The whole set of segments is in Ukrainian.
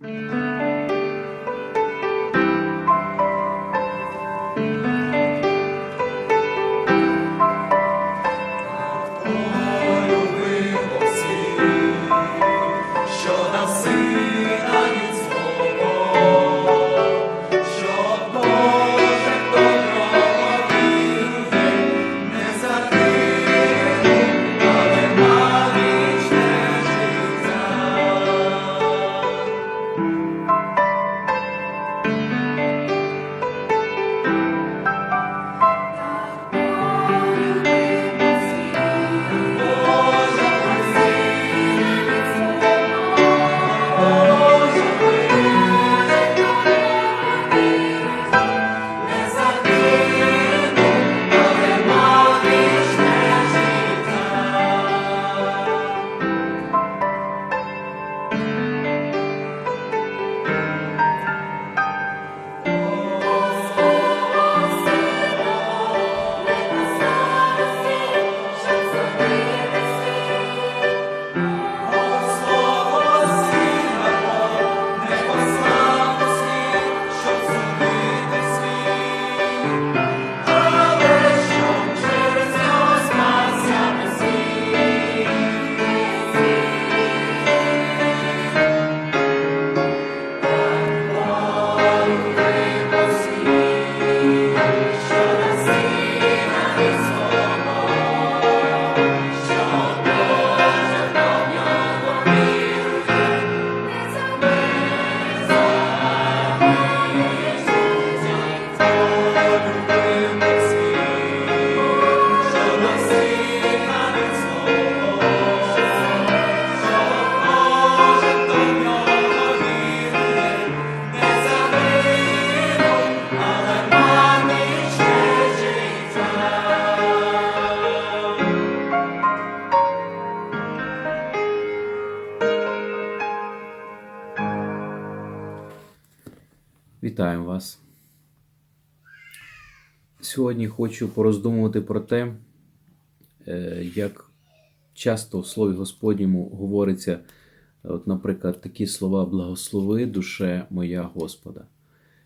Що Вітаємо вас. Сьогодні хочу пороздумувати про те, е, як часто в Слові Господньому говориться, от, наприклад, такі слова благослови душе моя Господа.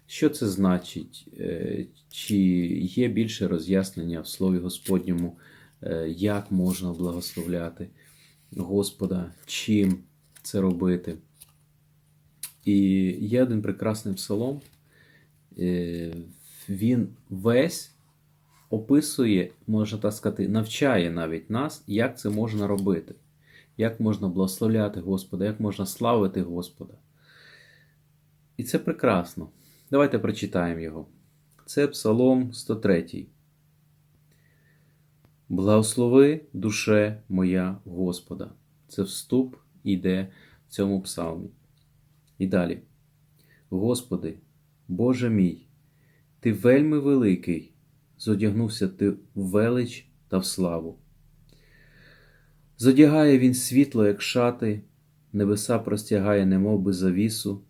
Що це значить? Е, Чи є більше роз'яснення в Слові Господньому, е, як можна благословляти Господа, чим це робити? І є один прекрасний псалом, е, він весь описує, можна так сказати, навчає навіть нас, як це можна робити, як можна благословляти Господа, як можна славити Господа. І це прекрасно. Давайте прочитаємо його. Це Псалом 103. Благослови душе моя Господа. Це вступ іде в цьому псалмі. І далі. Господи, Боже мій, Ти вельми великий, зодягнувся Ти в велич та в славу. Зодягає він світло, як шати, небеса простягає, немов би завісу,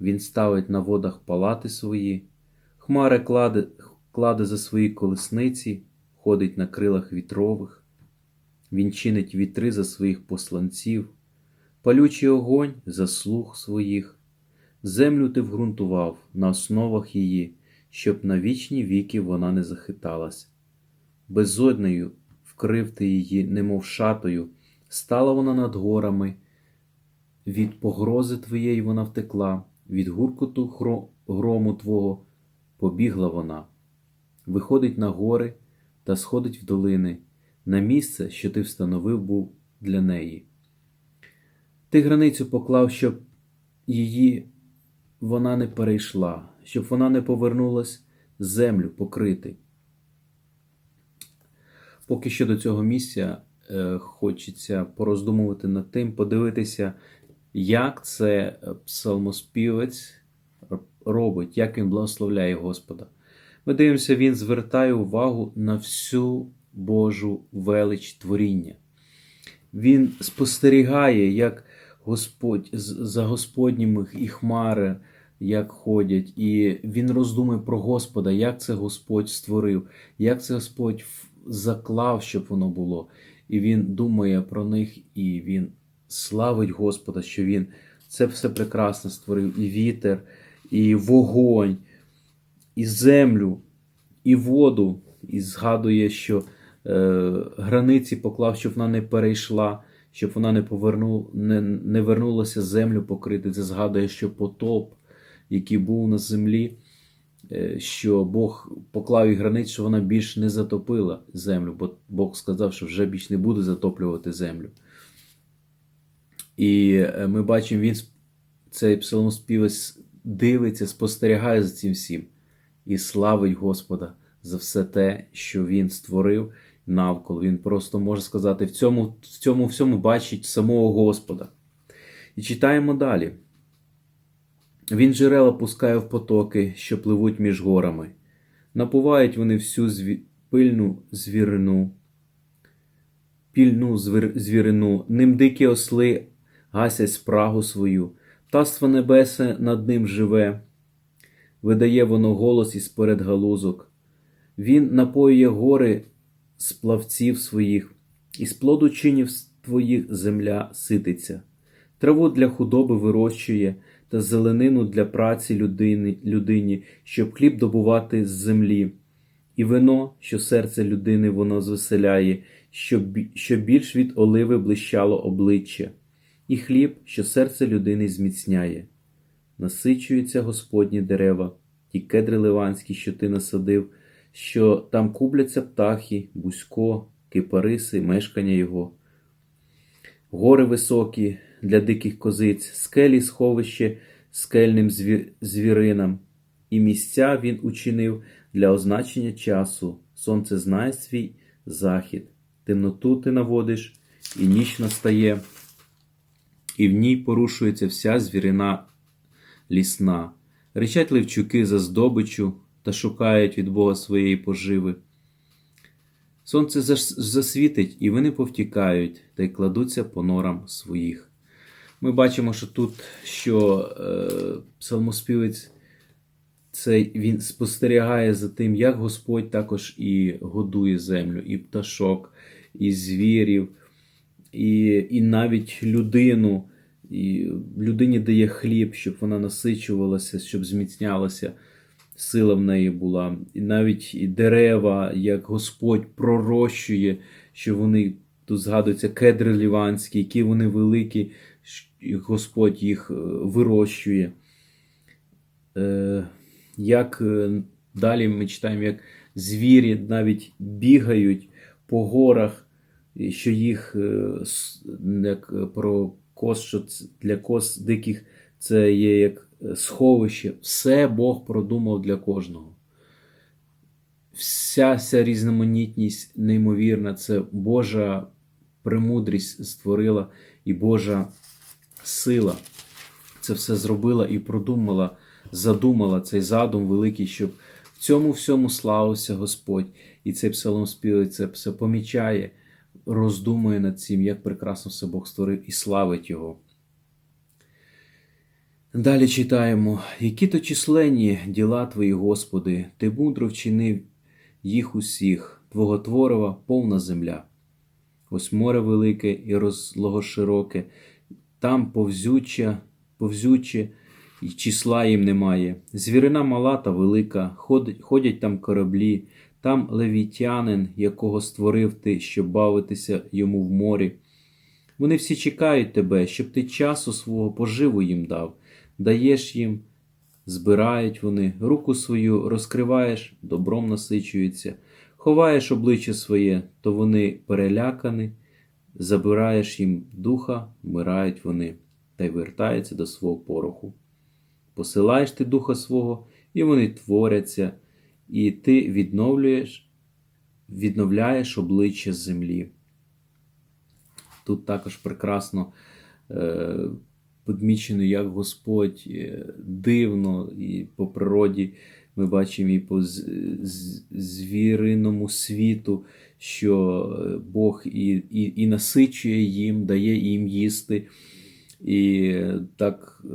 він ставить на водах палати свої, хмари кладе, кладе за свої колесниці, ходить на крилах вітрових, він чинить вітри за своїх посланців, палючий огонь за слуг своїх. Землю ти вґрунтував на основах її, щоб на вічні віки вона не захиталась. Безоднею вкрив ти її, немов шатою, стала вона над горами. Від погрози твоєї вона втекла, від гуркоту грому твого побігла вона. Виходить на гори та сходить в долини, на місце, що ти встановив був для неї. Ти границю поклав, щоб її вона не перейшла, щоб вона не повернулась землю покрити. Поки що до цього місця е, хочеться пороздумувати над тим, подивитися, як це псалмоспівець робить, як він благословляє Господа. Ми дивимося, він звертає увагу на всю Божу велич творіння. Він спостерігає, як Господь за Господніми і хмари, як ходять, і він роздумує про Господа, як це Господь створив, як це Господь заклав, щоб воно було. І він думає про них, і він славить Господа, що він це все прекрасно створив. І вітер, і вогонь, і землю, і воду. І згадує, що е, границі поклав, щоб вона не перейшла, щоб вона не поверну, не, не вернулася землю покрити. Це згадує, що потоп, який був на землі, е, що Бог поклав їй границь, що вона більш не затопила землю, бо Бог сказав, що вже більш не буде затоплювати землю. І е, ми бачимо, він цей псалмоспівець дивиться, спостерігає за цим всім і славить Господа за все те, що він створив навколо. Він просто може сказати, в цьому, в цьому всьому бачить самого Господа. І читаємо далі. Він джерела пускає в потоки, що пливуть між горами. Напувають вони всю зві... пильну звірину, пільну звір... звірину, ним дикі осли гасять спрагу свою, птаство небесе над ним живе, видає воно голос із перед галузок. Він напоює гори з плавців своїх, і з плоду чинів твоїх земля сититься. Траву для худоби вирощує та зеленину для праці людини, людині, щоб хліб добувати з землі, і вино, що серце людини воно звеселяє, щоб, щоб більш від оливи блищало обличчя, і хліб, що серце людини зміцняє. Насичуються Господні дерева, ті кедри ливанські, що ти насадив, що там кубляться птахи, бузько, кипариси, мешкання його. Гори високі для диких козиць, скелі сховище скельним зві- звіринам, і місця він учинив для означення часу. Сонце знає свій захід, темноту ти наводиш, і ніч настає, і в ній порушується вся звірина лісна. Речать левчуки за здобичу та шукають від Бога своєї поживи. Сонце засвітить, і вони повтікають та й кладуться по норам своїх. Ми бачимо, що тут що е, псалмоспівець цей, він спостерігає за тим, як Господь також і годує землю, і пташок, і звірів, і, і навіть людину. І людині дає хліб, щоб вона насичувалася, щоб зміцнялася, сила в неї була. І навіть і дерева, як Господь пророщує, що вони тут згадуються кедри ліванські, які вони великі, Господь їх е, вирощує. Е, Як е, далі ми читаємо, як звірі навіть бігають по горах, що їх як про коз, що для коз диких це є як сховище. Все Бог продумав для кожного. Вся ця різноманітність неймовірна, це Божа премудрість створила і Божа сила це все зробила і продумала, задумала цей задум великий, щоб в цьому всьому славився Господь. І цей псалом співає, це все помічає, роздумує над цим, як прекрасно все Бог створив і славить Його. Далі читаємо, які то численні діла Твої, Господи, Ти мудро вчинив їх усіх, Твого творива повна земля. Ось море велике і розлого широке, там повзюча, повзюче, і числа їм немає. Звірина мала та велика, ходять, ходять там кораблі, там левітянин, якого створив ти, щоб бавитися йому в морі. Вони всі чекають тебе, щоб ти часу свого поживу їм дав, даєш їм, збирають вони, руку свою розкриваєш, добром насичуються, ховаєш обличчя своє, то вони перелякані, забираєш їм духа, вмирають вони, та й вертаються до свого пороху. Посилаєш ти духа свого, і вони творяться, і ти відновлюєш, відновляєш обличчя землі. Тут також прекрасно е, подмічено, як Господь е, дивно і по природі ми бачимо і по звіриному світу, що е, Бог і, і, і насичує їм, дає їм їсти. І так, е,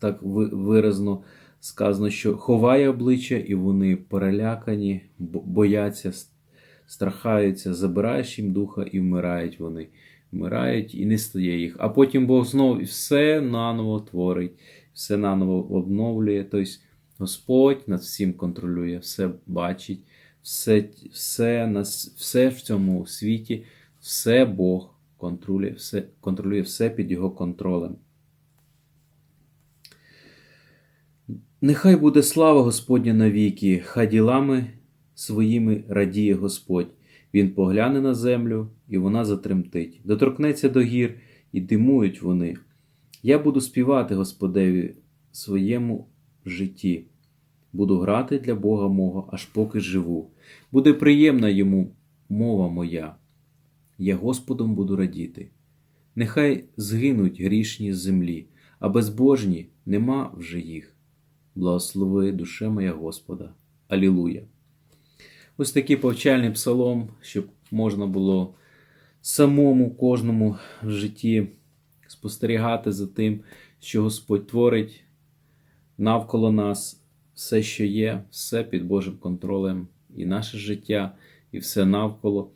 так виразно сказано, що ховає обличчя, і вони перелякані, бояться, страхаються, забираєш їм духа і вмирають вони. Вмирають і не стає їх. А потім Бог знову все наново творить, все наново обновлює. Тобто Господь над всім контролює, все бачить, все, все, все в цьому світі, все Бог контролює, все, контролює все під його контролем. Нехай буде слава Господня навіки, хай ділами своїми радіє Господь. Він погляне на землю, і вона затремтить. Доторкнеться до гір, і димують вони. Я буду співати Господеві своєму житті. Буду грати для Бога мого, аж поки живу. Буде приємна йому мова моя. Я Господом буду радіти. Нехай згинуть грішні з землі, а безбожні нема вже їх. Благослови душе моя Господа. Алілуя. Ось такий повчальний псалом, щоб можна було самому кожному в житті спостерігати за тим, що Господь творить навколо нас, все, що є, все під Божим контролем, і наше життя, і все навколо.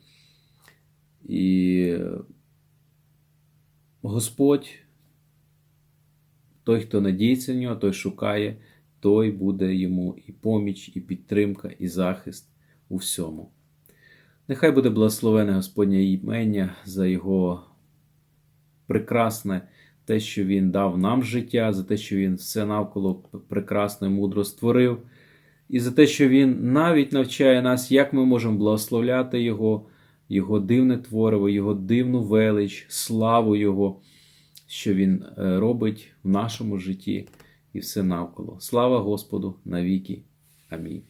І Господь, той, хто надіється на нього, той шукає, той буде йому і поміч, і підтримка, і захист у всьому. Нехай буде благословене Господнє імення за Його прекрасне те, що Він дав нам життя, за те, що Він все навколо прекрасно і мудро створив, і за те, що Він навіть навчає нас, як ми можемо благословляти Його, Його дивне твориво, Його дивну велич, славу Його, що Він е, робить в нашому житті і все навколо. Слава Господу навіки. Амінь.